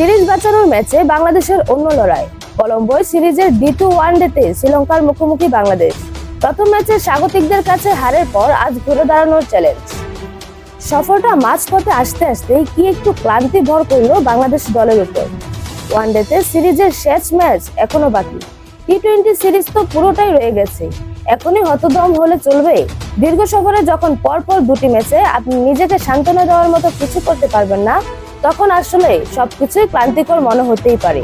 Series বাঁচানোর ম্যাচে বাংলাদেশের অন্য লড়াই। কলম্বোয় সিরিজের দ্বিতীয় ওয়ানডেতে শ্রীলঙ্কার মুখোমুখি বাংলাদেশ। প্রথম ম্যাচে স্বাগতিকদের কাছে হারের পর আজ ঘুরে দাঁড়ানোর চ্যালেঞ্জ সফরটা মাঝপথে আসতে আসতে কি একটু ক্লান্তি ভর করল বাংলাদেশ দলের উপর। ওয়ানডেতে সিরিজের শেষ ম্যাচ এখনও বাকি। টি টোয়েন্টি সিরিজ তো পুরোটাই রয়ে গেছে। এখনই হতদম হলে চলবে। দীর্ঘ সফরে যখন পরপর দুটি ম্যাচে আপনি নিজেকে সান্ত্বনা দেওয়ার মতো কিছু করতে পারবেন না তখন আসলে সবকিছুই ক্লান্তিকর মনে হতেই পারে।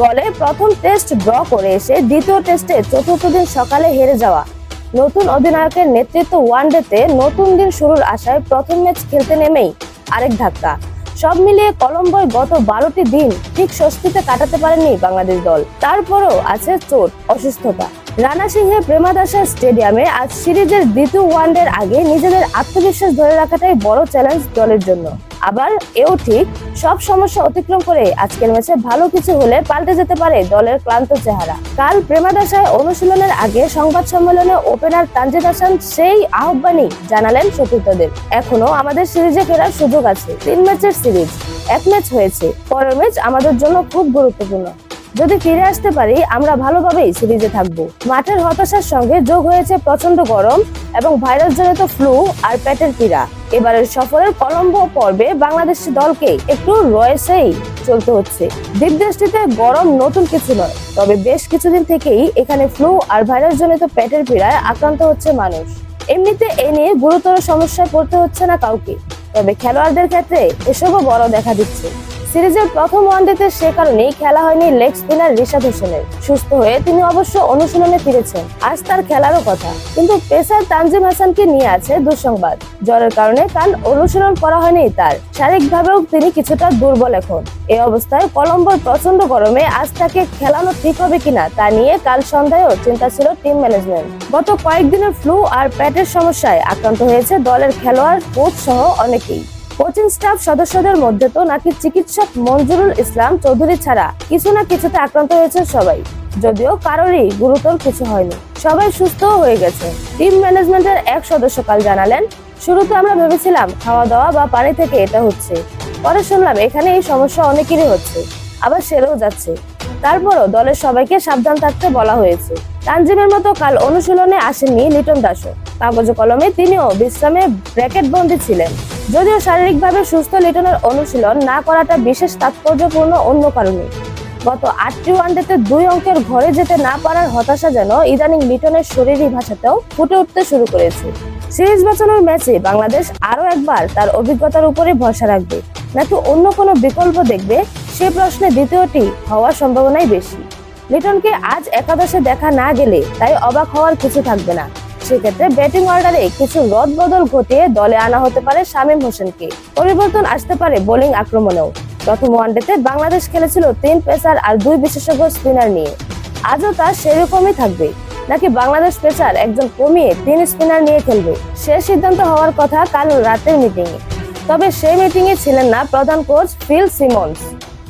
দলে প্রথম টেস্ট ড্র করে এসে দ্বিতীয় টেস্টে চতুর্থ দিন সকালে হেরে যাওয়া। নতুন অধিনায়কের নেতৃত্ব ওয়ানডেতে নতুন দিন শুরুর আশায় প্রথম ম্যাচ খেলতে নেমেই আরেক ধাক্কা। সব মিলিয়ে কলম্বোয় গত বারোটি দিন ঠিক স্বস্তিতে কাটাতে পারেনি বাংলাদেশ দল। তারপরও আছে চোট, অসুস্থতা। রানা সিংহের প্রেমাদাসা স্টেডিয়ামে আজ সিরিজের দ্বিতীয় ওয়ানডের আগে নিজেদের আত্মবিশ্বাস ধরে রাখাটাই বড় চ্যালেঞ্জ দলের জন্য। আবার এও ঠিক সব সমস্যা অতিক্রম করে আজকের ম্যাচে ভালো কিছু হলে পাল্টে যেতে পারে দলের ক্লান্ত চেহারা। কাল প্রেমাদাসায় অনুশীলনের আগে সংবাদ সম্মেলনে ওপেনার তানজিদ হাসান সেই আহ্বানই জানালেন সতীর্থদের এখনও আমাদের সিরিজে ফেরার সুযোগ আছে। তিন ম্যাচের সিরিজ, এক ম্যাচ হয়েছে। পরের ম্যাচ আমাদের জন্য খুব গুরুত্বপূর্ণ। যদি ফিরে আসতে পারি, আমরা ভালোভাবেই সিরিজে থাকব। মাঠের হতাশার সঙ্গে যোগ হয়েছে প্রচণ্ড গরম এবং ভাইরাস জনিত ফ্লু আর পেটের পীড়া। এবারের সফরের কলম্বো পর্বে বাংলাদেশ দলকে একটু রয়েছেই চলতে হচ্ছে। দ্বীপদেশটিতে গরম নতুন কিছু নয়, তবে বেশ কিছুদিন থেকেই এখানে ফ্লু আর ভাইরাস জনিত পেটের পীড়ায় আক্রান্ত হচ্ছে মানুষ। এমনিতে এ নিয়ে গুরুতর সমস্যায় পড়তে হচ্ছে না কাউকে, তবে খেলোয়াড়দের ক্ষেত্রে এসবও বড় দেখা দিচ্ছে। সিরিজের প্রথম ওয়ানডেতে সে কারণেই খেলা হয়নি লেগ স্পিনার রিশাদ হোসেনের। সুস্থ হয়ে তিনি অবশ্য অনুশীলনে ফিরেছেন। আজ তার খেলারও কথা। কিন্তু পেসার তানজিম হাসানকে নিয়ে আছে দুঃসংবাদ। জ্বরের কারণে কাল অনুশীলন করা হয়নি তার। শারীরিকভাবেও তিনি কিছুটা দুর্বল এখন। এই অবস্থায় কলম্বোর প্রচণ্ড গরমে আজ তাকে খেলানো ঠিক হবে কিনা তা নিয়ে কাল সন্ধ্যায়ও চিন্তা ছিল টিম ম্যানেজমেন্ট। গত কয়েকদিনের ফ্লু আর প্যাটের সমস্যায় আক্রান্ত হয়েছে দলের খেলোয়াড়, কোচ সহ অনেকেই। কোচিং স্টাফ সদস্যদের মধ্যে তো নাকি চিকিৎসক মঞ্জুরুল ইসলাম চৌধুরী ছাড়া কিছু না কিছুতে আক্রান্ত হয়েছে সবাই। যদিও কারোরই গুরুতর কিছু হয়নি। সবাই সুস্থ হয়ে গেছে। টিম ম্যানেজমেন্টের এক সদস্য কাল জানালেন, শুরুতে আমরা ভেবেছিলাম খাওয়া দাওয়া বা পানি থেকে এটা হচ্ছে। পরে শুনলাম এখানে এই সমস্যা অনেকেরই হচ্ছে। আবার সেরেও যাচ্ছে। তারপরও দলের সবাইকে সাবধান থাকতে বলা হয়েছে। তানজিমের মতো কাল অনুশীলনে আসেননি লিটন দাসও। কাগজ কলমে তিনিও বিশ্রামে ব্র্যাকেট বন্দী ছিলেন। যদিও শারীরিকভাবে সুস্থ লিটনের অনুশীলন না করাটা বিশেষ তাৎপর্যপূর্ণ অন্য কারণে। গত আটটি ওয়ানডেতে দুই অঙ্কের ঘরে যেতে না পারার হতাশা যেন ইদানিং লিটনের শরীরী ভাষাতেও ফুটে উঠতে শুরু করেছে। সিরিজ বাঁচানোর ম্যাচে বাংলাদেশ আরও একবার তার অভিজ্ঞতার উপরে ভরসা রাখবে। নাকি অন্য কোনো বিকল্প দেখবে? সে প্রশ্নে দ্বিতীয়টি হওয়ার সম্ভাবনাই বেশি। লিটনকে আজ একাদশে দেখা না গেলে তাই অবাক হওয়ার কিছু থাকবে না। সেক্ষেত্রে ব্যাটিং অর্ডারে কিছু রদ বদল ঘটিয়ে দলে আনা হতে পারে শামীম হোসেনকে। পরিবর্তন আসতে পারে বোলিং আক্রমণেও। প্রথম ওয়ানডেতে বাংলাদেশ খেলেছিল তিন পেসার আর দুই বিশেষজ্ঞ স্পিনার নিয়ে। আজও তা সেরকমই থাকবে, নাকি বাংলাদেশ পেসার একজন কমিয়ে তিন স্পিনার নিয়ে খেলবে? সে সিদ্ধান্ত হওয়ার কথা কাল রাতের মিটিংয়ে তবে সেই মিটিংয়ে ছিলেন না প্রধান কোচ ফিল সিমন্স।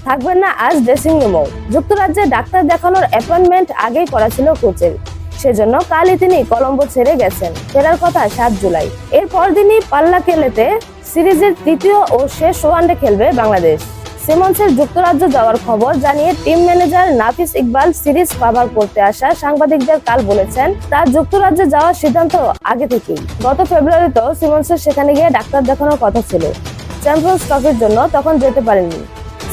থাকবেন না আজ ড্রেসিং রুমও যুক্তরাজ্যে ডাক্তার দেখানোর অ্যাপয়েন্টমেন্ট আগেই করা ছিল কোচের। সেজন্য কালই তিনি কলম্বো ছেড়ে গেছেন। ফেরার কথা সাত জুলাই। এর পরদিনই পাল্লা কেলেতে সিরিজের তৃতীয় ও শেষ ওয়ানডে খেলবে বাংলাদেশ। সিমন্সের যুক্তরাজ্য যাওয়ার খবর জানিয়ে team manager Nafees Iqbal series cover করতে আসা সাংবাদিকদের কাল বলেছেন, তার যুক্তরাজ্যে যাওয়ার সিদ্ধান্ত আগে থেকেই। গত ফেব্রুয়ারিতেও সিমন্সের সেখানে গিয়ে ডাক্তার দেখানোর কথা ছিল। চ্যাম্পিয়ন্স ট্রফির জন্য তখন যেতে পারেননি।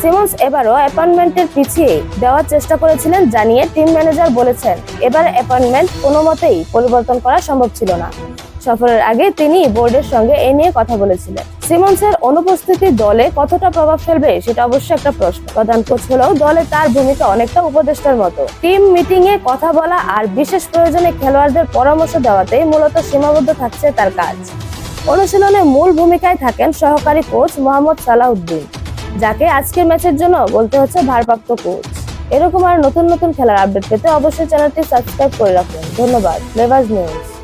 সিমন্স এবারও অ্যাপয়েন্টমেন্টের পিছিয়ে দেওয়ার চেষ্টা করেছিলেন জানিয়ে টিম ম্যানেজার বলেছেন, এবার অ্যাপয়েন্টমেন্ট কোনো মতেই পরিবর্তন করা সম্ভব ছিল না। সফরের আগে তিনি বোর্ডের সঙ্গে এ নিয়ে কথা বলেছিলেন। সিমন্সের অনুপস্থিতি দলে কতটা প্রভাব ফেলবে সেটা অবশ্য একটা প্রশ্ন। প্রধান কোচ হলেও দলে তার ভূমিকা অনেকটা উপদেষ্টার মতো। টিম মিটিং এ কথা বলা আর বিশেষ প্রয়োজনে খেলোয়াড়দের পরামর্শ দেওয়াতেই মূলত সীমাবদ্ধ থাকছে তার কাজ। অনুশীলনে মূল ভূমিকায় থাকেন সহকারী কোচ মোহাম্মদ সালাউদ্দিন। যাকে আজকের ম্যাচের জন্য বলতে হচ্ছে ভারপ্রাপ্ত কোচ এরকম আর নতুন নতুন খেলার আপডেট পেতে অবশ্যই চ্যানেলটি সাবস্ক্রাইব করে রাখুন। ধন্যবাদ। লেভাজ নিউজ